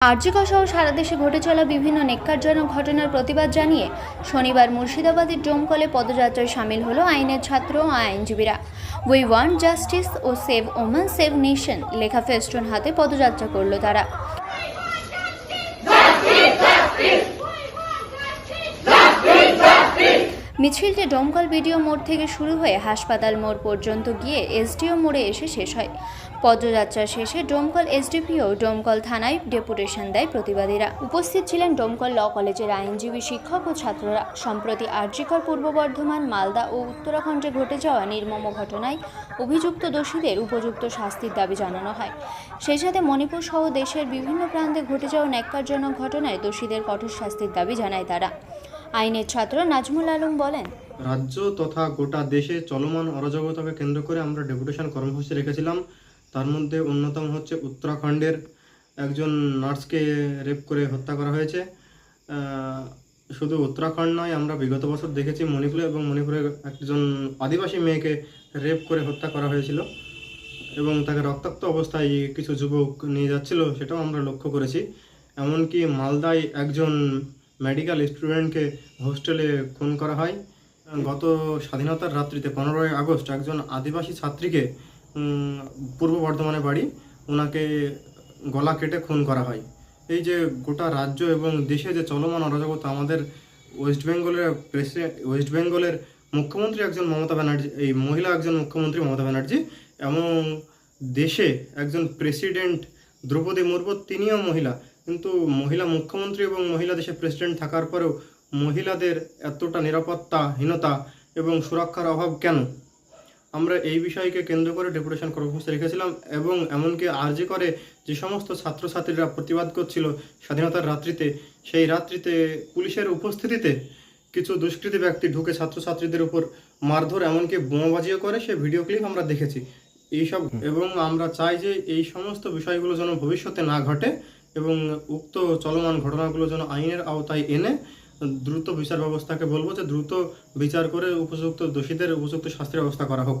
আর্যিকর সহ সারা দেশে ঘটে চলা বিভিন্ন নেককারজনক ঘটনার প্রতিবাদ জানিয়ে শনিবার মুর্শিদাবাদের ডোমকলে পদযাত্রায় সামিল হলো আইনের ছাত্র ও আইনজীবীরা। উই ওয়ান্ট জাস্টিস ও সেভ ওমান সেভ নেশন লেখা ফেস্টুন হাতে পদযাত্রা করল তারা। মিছিলটি ডোমকল বিডিও মোড় থেকে শুরু হয়ে হাসপাতাল মোড় পর্যন্ত গিয়ে এসডিও মোড়ে এসে শেষ হয়। পদযাত্রা শেষে ডোমকল এসডিপিও ডোমকল থানায় ডেপুটেশন দেয় প্রতিবাদীরা। উপস্থিত ছিলেন ডোমকল ল কলেজের আইনজীবী শিক্ষক ও ছাত্ররা। সম্প্রতি আর্যিকর পূর্ব বর্ধমান, মালদা ও উত্তরাখণ্ডে ঘটে যাওয়া নির্মম ঘটনায় অভিযুক্ত দোষীদের উপযুক্ত শাস্তির দাবি জানানো হয়। সেই সাথে মণিপুর সহ দেশের বিভিন্ন প্রান্তে ঘটে যাওয়া ন্যাক্কারজনক ঘটনায় দোষীদের কঠোর শাস্তির দাবি জানায় তারা। আইনের ছাত্র নাজমুল আলম বলেন, রাজ্য তথা গোটা দেশে চলমান অরাজকতাকে কেন্দ্র করে আমরা ডেপুটেশন কর্মসূচি রেখেছিলাম। তার মধ্যে অন্যতম হচ্ছে উত্তরাখণ্ডের একজন নার্সকে রেপ করে হত্যা করা হয়েছে। শুধু উত্তরাখণ্ড নয়, আমরা বিগত বছর দেখেছি মণিপুরে এবং মণিপুরের একজন আদিবাসী মেয়েকে রেপ করে হত্যা করা হয়েছিল এবং তাকে রক্তাক্ত অবস্থায় কিছু যুবক নিয়ে যাচ্ছিল, সেটাও আমরা লক্ষ্য করেছি। এমনকি মালদায় একজন মেডিকেল স্টুডেন্টকে হোস্টেলে খুন করা হয়। গত স্বাধীনতার রাত্রিতে পনেরোই আগস্ট একজন আদিবাসী ছাত্রীকে পূর্ব বর্ধমানে বাড়ি ওনাকে গলা কেটে খুন করা হয়। এই যে গোটা রাজ্য এবং দেশে যে চলমান অরাজকতা, আমাদের ওয়েস্ট বেঙ্গলের প্রেসে ওয়েস্ট বেঙ্গলের মুখ্যমন্ত্রী একজন মমতা ব্যানার্জি, এই মহিলা একজন মুখ্যমন্ত্রী মমতা ব্যানার্জি এবং দেশে একজন প্রেসিডেন্ট দ্রৌপদী মুর্মু, তিনিও মহিলা। কিন্তু মহিলা মুখ্যমন্ত্রী এবং মহিলা দেশের প্রেসিডেন্ট থাকার পরেও মহিলাদের এতটা নিরাপত্তাহীনতা এবং সুরক্ষার অভাব কেন? আমরা এই বিষয়কে কেন্দ্র করে ডেপুটেশন কর্মসূচি রেখেছিলাম এবং এমনকি আর্জি করে যে সমস্ত ছাত্রছাত্রীরা প্রতিবাদ করছিল স্বাধীনতার রাত্রিতে সেই রাত্রিতে পুলিশের উপস্থিতিতে কিছু দুষ্কৃতী ব্যক্তি ঢুকে ছাত্রছাত্রীদের উপর মারধর এমনকি বোমাবাজিও করে সে ভিডিও ক্লিপ আমরা দেখেছি। এইসব এবং আমরা চাই যে এই সমস্ত বিষয়গুলো যেন ভবিষ্যতে না ঘটে। এবং উক্ত চলমান ঘটনাগুলো যেন আইনের আওতায় এনে দ্রুত বিচার ব্যবস্থাকে বলব যে দ্রুত বিচার করে উপযুক্ত দোষীদের উপযুক্ত শাস্তির ব্যবস্থা করা হোক।